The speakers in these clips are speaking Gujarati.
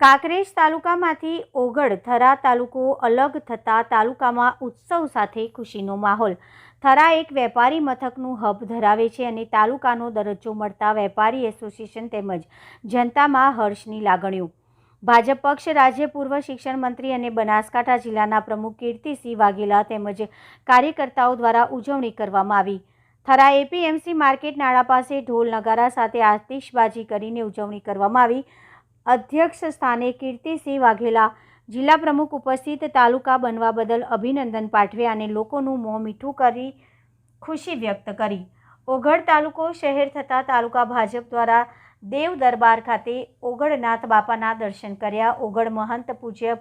કાંકરેજ તાલુકામાંથી ઓગળ થરા તાલુકો અલગ થતા તાલુકામાં ઉત્સવ સાથે ખુશીનો માહોલ. થરા એક વેપારી મથકનું હબ ધરાવે છે અને તાલુકાનો દરજ્જો મળતા વેપારી એસોસિએશન તેમજ જનતામાં હર્ષની લાગણીઓ. ભાજપ પક્ષ, રાજ્ય પૂર્વ શિક્ષણ મંત્રી અને બનાસકાંઠા જિલ્લાના પ્રમુખ કીર્તિસિંહ વાઘેલા તેમજ કાર્યકર્તાઓ દ્વારા ઉજવણી કરવામાં આવી. થરા એપીએમસી માર્કેટ નાળા પાસે ઢોલ નગારા સાથે આતિશબાજી કરીને ઉજવણી કરવામાં આવી. અધ્યક્ષ સ્થાને કીર્તિસિંહ વાઘેલા જિલ્લા પ્રમુખ ઉપસ્થિત તાલુકા બનવા બદલ અભિનંદન પાઠવ્યા અને લોકોનું મોં મીઠું કરી ખુશી વ્યક્ત કરી. ઓગળ તાલુકો શહેર થતાં તાલુકા ભાજપ દ્વારા દેવ દરબાર ખાતે ઓગળનાથ બાપાના દર્શન કર્યા. ઓગળ મહંત પૂજ્ય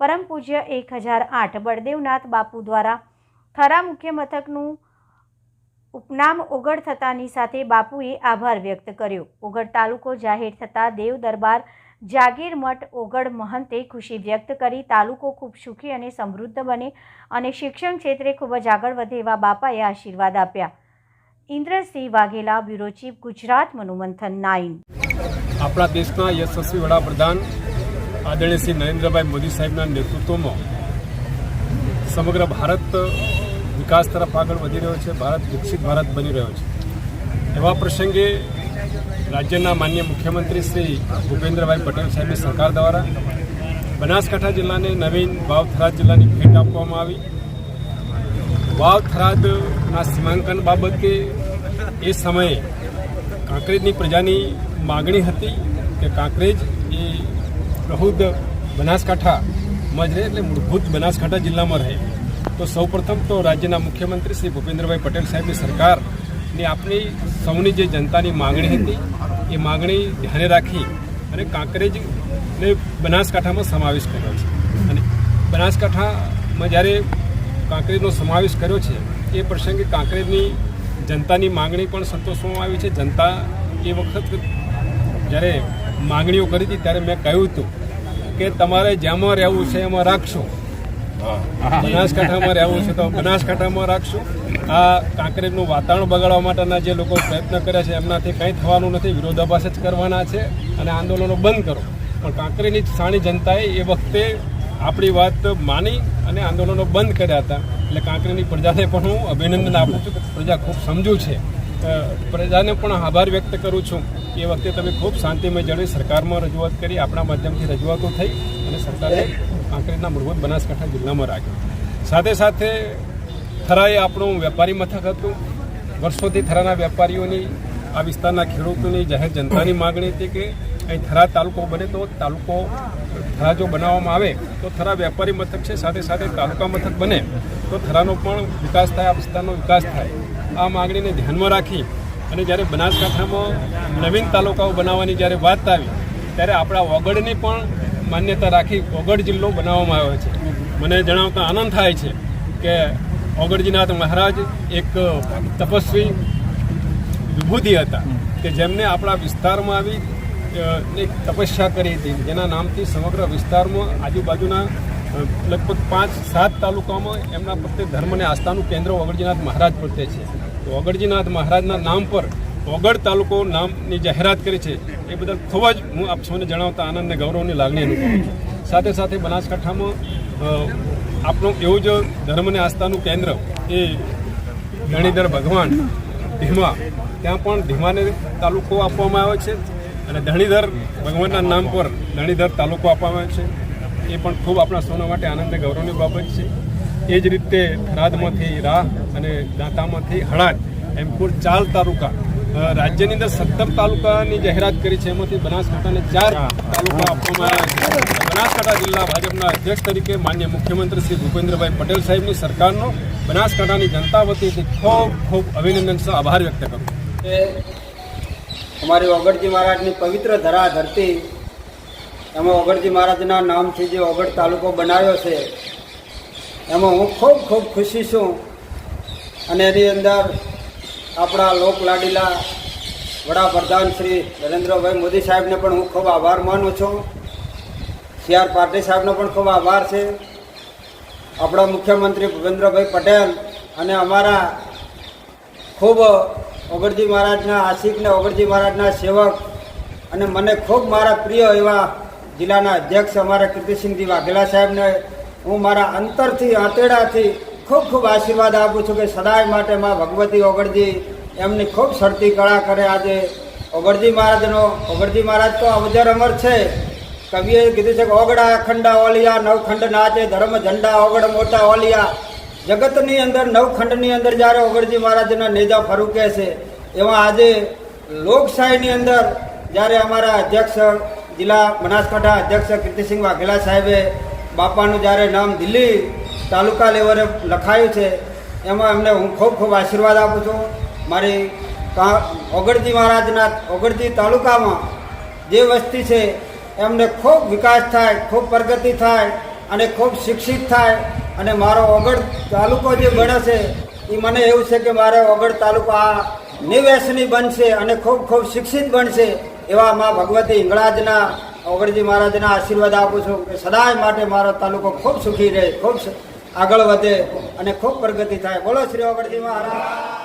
પરમ પૂજ્ય એક હજાર આઠ. બળદેવનાથ બાપુ દ્વારા થરા મુખ્ય મથકનું ઉપનામ ઓગળ થતાની સાથે બાપુએ આભાર વ્યક્ત કર્યો. ઓગળ તાલુકો જાહેર થતાં દેવ દરબાર જાગીર મઠ ઓગળ મહંતે ખુશી વ્યક્ત કરી તાલુકો ખૂબ સુખી અને સમૃદ્ધ બને અને શિક્ષણ ક્ષેત્રે ખૂબ જ આગળ વધે એવા બાપાએ આશીર્વાદ આપ્યા. Indrasinh Vaghela, bureau chief Gujarat Manomanthan nine. આપણા દેશના યશસ્વી વડાપ્રધાન આદરણીય શ્રી નરેન્દ્રભાઈ મોદી સાહેબના નેતૃત્વમાં સમગ્ર ભારત વિકાસ તરફ આગળ વધી રહ્યો છે, ભારત વિકસિત ભારત બની રહ્યો છે. એવા પ્રસંગે રાજ્યના માન્ય મુખ્યમંત્રી શ્રી ભૂપેન્દ્રભાઈ પટેલ સાહેબની સરકાર દ્વારા બનાસકાંઠા જિલ્લાને નવીન વાવ થરાદ જિલ્લાની ભેટ આપવામાં આવી. વાવ થરાદના સીમાંકન બાબતે એ સમયે કાંકરેજની પ્રજાની માગણી હતી કે કાંકરેજ એ પ્રહુદ બનાસકાંઠામાં જ રહે એટલે મૂળભૂત બનાસકાંઠા જિલ્લામાં રહે. તો સૌપ્રથમ તો રાજ્યના મુખ્યમંત્રી શ્રી ભૂપેન્દ્રભાઈ પટેલ સાહેબની સરકારની આપણી સૌની જે જનતાની માગણી હતી, એ માગણી ધ્યાને રાખી અને કાંકરેજને બનાસકાંઠામાં સમાવેશ કર્યો છે. અને બનાસકાંઠામાં જ્યારે કાંકરેજનો સમાવેશ કર્યો છે, એ પ્રસંગે કાંકરેજની જનતાની માગણી પણ સંતોષવામાં આવી છે. જનતા એ વખત જ્યારે માગણીઓ કરી હતી, ત્યારે મેં કહ્યું હતું કે તમારે જ્યાંમાં રહેવું છે, એમાં રાખશો. બનાસકાંઠામાં રહેવું છે તો બનાસકાંઠામાં રાખશું. આ કાંકરેજનું વાતાવરણ બગાડવા માટેના જે લોકો પ્રયત્ન કર્યા છે, એમનાથી કંઈ થવાનું નથી. વિરોધાભાસ જ કરવાના છે અને આંદોલનો બંધ કરો. પણ કાંકરેજની સાણી જનતાએ એ વખતે આપણી વાત માની અને આંદોલનો બંધ કર્યા હતા. એટલે કાંકરેજની પ્રજાને પણ હું અભિનંદન આપું છું કે પ્રજા ખૂબ સમજુ છે. પ્રજાને પણ આભાર વ્યક્ત કરું છું એ વખતે તમે ખૂબ શાંતિમય જણાવી સરકારમાં રજૂઆત કરી. આપણા માધ્યમથી રજૂઆતો થઈ અને સરકારે કાંકરેજના મૂળભૂત બનાસકાંઠા જિલ્લામાં રાખ્યો. સાથે સાથે થરા એ આપણું વેપારી મથક હતું. વર્ષોથી થરાના વેપારીઓની, આ વિસ્તારના ખેડૂતોની જાહેર જનતાની માગણી હતી કે અહીં થરા તાલુકો બને તો તાલુકો, થરા જો બનાવવામાં આવે તો થરા વેપારી મથક છે, સાથે સાથે તાલુકા મથક બને તો થરાનો પણ વિકાસ થાય, આ વિસ્તારનો વિકાસ થાય. આ માગણીને ધ્યાનમાં રાખી અને જ્યારે બનાસકાંઠામાં નવીન તાલુકાઓ બનાવવાની જ્યારે વાત આવી, ત્યારે આપણા ઓગળની પણ માન્યતા રાખી ઓગઢ જિલ્લો બનાવવામાં આવ્યો છે. મને જણાવતા આનંદ થાય છે કે ઓગળજીનાથ મહારાજ એક તપસ્વી વિભૂતિ હતા કે જેમને આપણા વિસ્તારમાં આવી એક તપસ્યા કરી હતી. જેના નામથી સમગ્ર વિસ્તારમાં આજુબાજુના લગભગ પાંચ, સાત તાલુકામાં એમના પ્રત્યે ધર્મ અને આસ્થાનું કેન્દ્ર ઓગળજીનાથ મહારાજ પ્રત્યે છે. તો ઓગળજીનાથ મહારાજના નામ પર ઓગળ તાલુકો નામની જાહેરાત કરી છે. એ બદલ ખૂબ જ હું આપ સૌને જણાવતા આનંદ અને ગૌરવની લાગણી અનુભવું છું. સાથે સાથે બનાસકાંઠામાં આપણું એવું જ ધર્મ અને આસ્થાનું કેન્દ્ર એ ધણીધર ભગવાન ધીમા, ત્યાં પણ ધીમાને તાલુકો આપવામાં આવે છે અને ધણીધર ભગવાનના નામ પર ધણીધર તાલુકો આપવામાં આવે છે. એ પણ ખૂબ આપણા સૌના માટે આનંદ ગૌરવની બાબત છે. એ જ રીતે થરાદમાંથી રાહ અને દાંતામાંથી હળાદ એમ કુલ ચાર તાલુકા રાજ્યની અંદર સત્તર તાલુકાની જાહેરાત કરી છે. એમાંથી બનાસકાંઠાને ચાર તાલુકા આપવામાં આવ્યા છે. બનાસકાંઠા જિલ્લા ભાજપના અધ્યક્ષ તરીકે માન્ય મુખ્યમંત્રી શ્રી ભૂપેન્દ્રભાઈ પટેલ સાહેબની સરકારનો બનાસકાંઠાની જનતા વતીથી ખૂબ ખૂબ અભિનંદન સહ આભાર વ્યક્ત કરું કે અમારી ઓગળજી મહારાજની પવિત્ર ધરા ધરતી એમાં ઓગળજી મહારાજના નામથી જે ઓગળ તાલુકો બનાવ્યો છે એમાં હું ખૂબ ખૂબ ખુશી છું. અને એની અંદર આપણા લોકલાડીલા વડાપ્રધાન શ્રી નરેન્દ્રભાઈ મોદી સાહેબને પણ હું ખૂબ આભાર માનું છું. સી આર પાટીલ સાહેબનો પણ ખૂબ આભાર છે. આપણા મુખ્યમંત્રી ભૂપેન્દ્રભાઈ પટેલ અને અમારા ખૂબ ઓગળજી મહારાજના આશિક ને ઓગળજી મહારાજના સેવક અને મને ખૂબ મારા પ્રિય એવા જિલ્લાના અધ્યક્ષ અમારા કીર્તિસિંહજી વાઘેલા સાહેબને હું મારા અંતરથી આંતેડાથી ખૂબ ખૂબ આશીર્વાદ આપું છું કે સદાય માટે માં ભગવતી ઓગળજી એમની ખૂબ સરતી કળા કરે આજે. ઓગળજી મહારાજનો, ઓગળજી મહારાજ તો અવજર અમર છે. કવિએ કીધું છે કે ઓગડા અખંડા ઓલિયા, નવખંડ નાચે ધર્મ ઝંડા, ઓગળ મોટા ઓલિયા. જગતની અંદર, નવખંડની અંદર જ્યારે ઓગળજી મહારાજના નેજા ફરુકે છે, એવા આજે લોકશાહીની અંદર જ્યારે અમારા અધ્યક્ષ જિલ્લા બનાસકાંઠા અધ્યક્ષ કીર્તિસિંહ વાઘેલા સાહેબે બાપાનું જ્યારે નામ દિલ્હી તાલુકા લેવલે લખાયું છે, એમાં એમને હું ખૂબ ખૂબ આશીર્વાદ આપું છું. મારી ઓગળજી મહારાજના ઓગળજી તાલુકામાં જે વસ્તી છે, એમને ખૂબ વિકાસ થાય, ખૂબ પ્રગતિ થાય અને ખૂબ શિક્ષિત થાય. અને મારો ઓગળ તાલુકો જે બને છે, એ મને એવું છે કે મારે ઓગળ તાલુકો આ નિવેશની બનશે અને ખૂબ ખૂબ શિક્ષિત બનશે એવા મા ભગવતી હિંગળાજના ઓગળજી મહારાજના આશીર્વાદ આપું છું કે સદાય માટે મારો તાલુકો ખૂબ સુખી રહે, ખૂબ આગળ વધે અને ખૂબ પ્રગતિ થાય. બોલો શ્રી ઓગળજી મહારાજ.